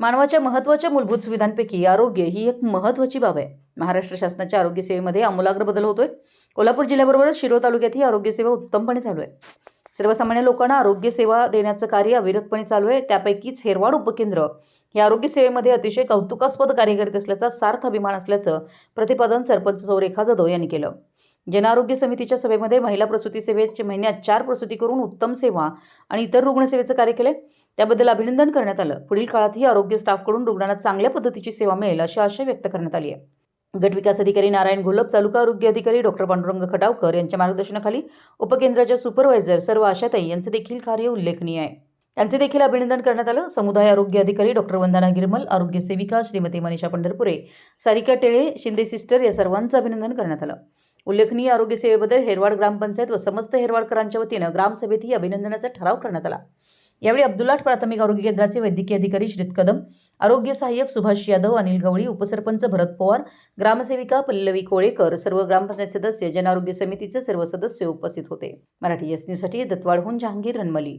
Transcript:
मानवाच्या महत्त्वाच्या मूलभूत सुविधांपैकी आरोग्य ही एक महत्त्वाची बाब आहे. महाराष्ट्र शासनाच्या आरोग्य सेवेमध्ये आमूलाग्र बदल होतोय. कोल्हापूर जिल्ह्याबरोबरच शिरोळ तालुक्यातही आरोग्य सेवा उत्तमपणे चालू आहे. सर्वसामान्य लोकांना आरोग्य सेवा देण्याचं कार्य अविरतपणे चालू आहे. त्यापैकीच हेरवाड उपकेंद्र हे आरोग्य सेवेमध्ये अतिशय कौतुकास्पद कार्य करीत असल्याचा सार्थ अभिमान असल्याचं प्रतिपादन सरपंच सौ रेखा जाधव यांनी केलं. जनआरोग्य समितीच्या सभेमध्ये महिला प्रसूती सेवेचे महिन्यात चार प्रसूती करून उत्तम सेवा आणि इतर रुग्णसेवेचं कार्य केले त्याबद्दल अभिनंदन करण्यात आलं. पुढील काळातही आरोग्य स्टाफकडून रुग्णांना चांगल्या पद्धतीची सेवा मिळेल अशी आशा व्यक्त करण्यात आली आहे. गट विकास अधिकारी नारायण घोलप तालुका आरोग्य अधिकारी डॉक्टर पांडुरंग खटावकर यांच्या मार्गदर्शनाखाली उपकेंद्राच्या सुपरवायझर सर्व आशाताई यांचं देखील कार्य उल्लेखनीय आहे. त्यांचे देखील अभिनंदन करण्यात आलं. समुदाय आरोग्य अधिकारी डॉक्टर वंदना गिरमल आरोग्य सेविका श्रीमती मनीषा पंढरपुरे सारिका टेळे शिंदे सिस्टर या सर्वांचं अभिनंदन करण्यात आलं. उल्लेखनीय आरोग्य सेवेबद्दल हेरवाड ग्रामपंचायत व समस्त हेरवाडकरांच्या वतीनं ग्रामसभेतही अभिनंदनाचा ठराव करण्यात आला. यावेळी अब्दुल्लाट प्राथमिक आरोग्य केंद्राचे वैद्यकीय अधिकारी श्रीत कदम आरोग्य सहाय्यक सुभाष यादव अनिल गवळी उपसरपंच भरत पवार ग्रामसेविका पल्लवी कोळेकर सर्व ग्रामपंचायत सदस्य जनआरोग्य समितीचे सर्व सदस्य उपस्थित होते. मराठी एस न्यूजसाठी दत्वाडहून जहांगीर रनमली.